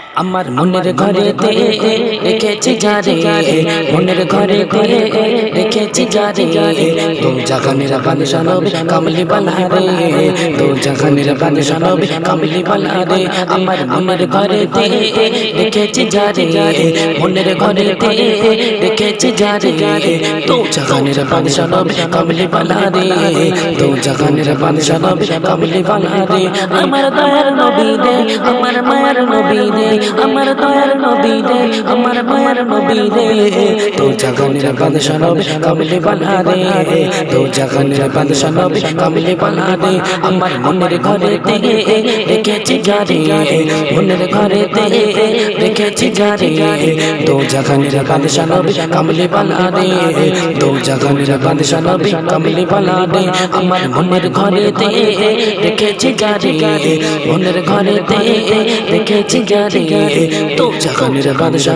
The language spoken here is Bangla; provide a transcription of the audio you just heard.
আমার মনের ঘরে রেখেছি যারে মনের ঘরে রেখেছি যারে তো জাগা মেরা বাদশা নবী কামলি বালা রে তো জাগা মেরা বাদশা নবী কামলি বালা রে আমার মনের ঘরে রেখেছি যারে মনের ঘরে রেখেছি যারে তো জাগা মেরা বাদশা নবী কামলি বালা রে তো জাগা মেরা বাদশা নবী কামলি বালা রে আমার দয়ার নবী রে আমার মায়ার নবী রে আমার দয়ার নবী রে আমার মায়ার নবী রে তো জাগানের বাদশা নবী কামলি বালা রে তো জাগানের বাদশা নবী কামলি বালা রে আমার মনের ঘরে থেকে রেখেছি যারে মনের ঘরে থেকে রেখেছি যারে তো জাগানের বাদশা নবী কামলি বালা রে তো জাগানের বাদশা নবী কামলি বালা রে আমার মনের ঘরে থেকে রেখেছি যারে মনের ঘরে থেকে রেখেছি যারে তো জাগানের বাদশা